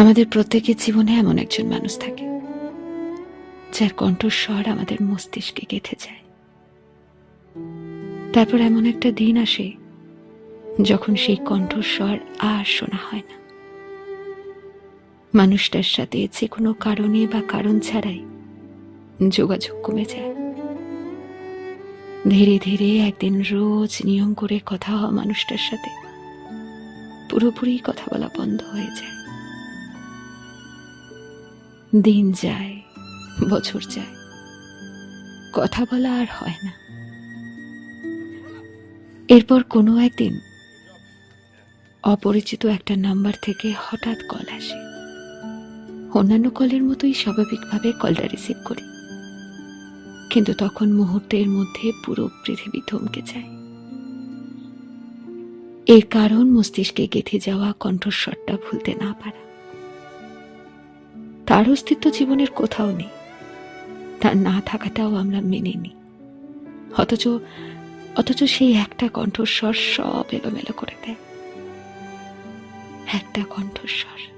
আমাদের প্রত্যেকের জীবনে এমন একজন মানুষ থাকে, যার কণ্ঠস্বর আমাদের মস্তিষ্কে গেঁথে যায়। তারপর এমন একটা দিন আসে যখন সেই কণ্ঠস্বর আর শোনা হয় না। মানুষটার সাথে যে কোনো কারণে বা কারণ ছাড়াই যোগাযোগ কমে যায়। ধীরে ধীরে একদিন রোজ নিয়ম করে কথা হওয়া মানুষটার সাথে পুরোপুরি কথা বলা বন্ধ হয়ে যায়। দিন যায়, বছর যায়। কথা বলা আর হয় না। এরপর কোনো একদিন অপরিচিত একটা নাম্বার থেকে হঠাৎ কল আসে। অন্যান্য কলের মতোই স্বাভাবিকভাবে কলটা রিসিভ করি। কিন্তু তখন মুহূর্তের মধ্যে পুরো পৃথিবী থমকে যায়। এর কারণ মস্তিষ্কে গেঁথে যাওয়া কণ্ঠস্বরটা ভুলতে না পারা। তার অস্তিত্ব জীবনের কোথাও নেই। তার না থাকাটাও আমরা মেনে নিই। অথচ অথচ সেই একটা কণ্ঠস্বর সব এলোমেলো করে দেয়। একটা কণ্ঠস্বর।